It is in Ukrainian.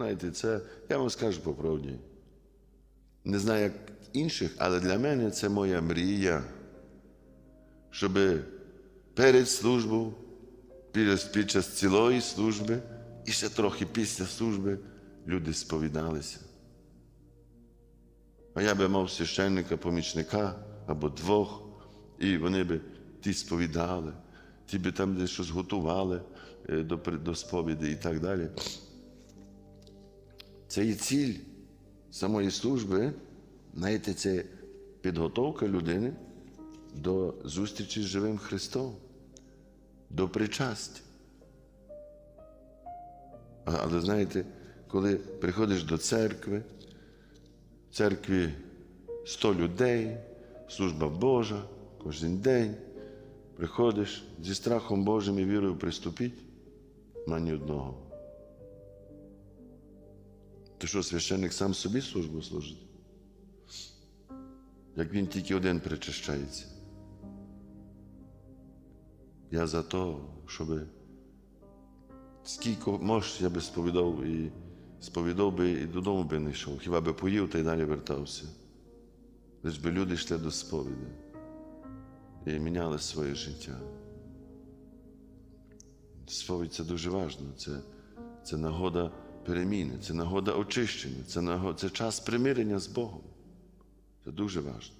Знаєте, це, я вам скажу по правді. Не знаю, як інших, але для мене це моя мрія, щоб перед службою, під, час цілої служби і ще трохи після служби люди сповідалися. А я би мав священника, помічника або двох, і вони би ті сповідали, ті би там десь щось готували е, до, до сповіді і так далі. Це і ціль самої служби, знаєте, це підготовка людини до зустрічі з живим Христом, до причастя. Але знаєте, коли приходиш до церкви, в церкві 100 людей, служба Божа кожен день, приходиш зі страхом Божим і вірою приступіть, на ні одного. То що, священник сам собі службу служить? Як він тільки один причащається. Я за те, щоб скільки можеш, я би сповідав і сповідав би і додому би не йшов, хіба би поїв та й далі вертався. Лиш би люди йшли до сповіді і міняли своє життя. Сповідь це дуже важливо. Це, це нагода переміни, це нагода очищення, це, нагода, це час примирення з Богом. Це дуже важливо.